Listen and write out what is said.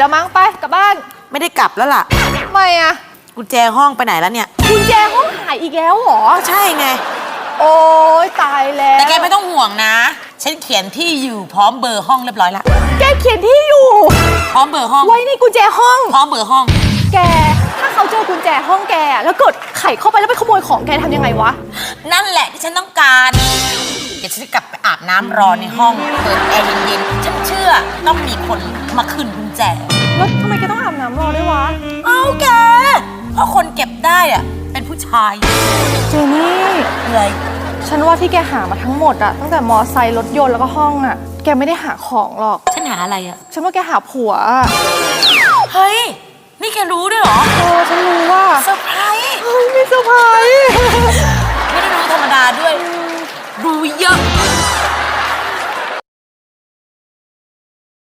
ายแล้วมั้งไปกลับบ้านไม่ได้กลับแล้วล่ะ ทำไมอะกุญแจห้องไปไหนแล้วเนี่ย กุญแจห้องหายอีกแล้วเหรอ ใช่ไง โอ้ยตายแล้วแต่แกไม่ต้องห่วงนะ ฉันเขียนที่อยู่พร้อมเบอร์ห้องเรียบร้อยละแกเขียนที่อยู่ พร้อมเบอร์ห้อง ไว้ในกุญแจห้อง พร้อมเบอร์ห้อง แก ถ้าเขาเจอกุญแจห้องแก แล้วเกิดไขเข้าไปแล้วไปขโมยของแกทำยังไงวะ นั่นแหละที่ฉันต้องการ เดี๋ยวฉันจะกลับไปอาบน้ำรอในห้องเปิดแอร์เย็นๆฉันเชื่อต้องมีคนมาคืนกุญแจ แล้วทำไมแกต้องอาบน้ำรอด้วยวะ เอาแกเพราะคนเก็บได้อะเป็นผู้ชายเจนี่ เลยฉันว่าที่แกหามาทั้งหมดอะตั้งแต่มอไซค์รถยนต์แล้วก็ห้องอะแกไม่ได้หาของหรอก ฉันหาอะไรอะฉันว่าแกหาผัวอะ เฮ้ย นี่แกรู้ด้วยเหรอ up.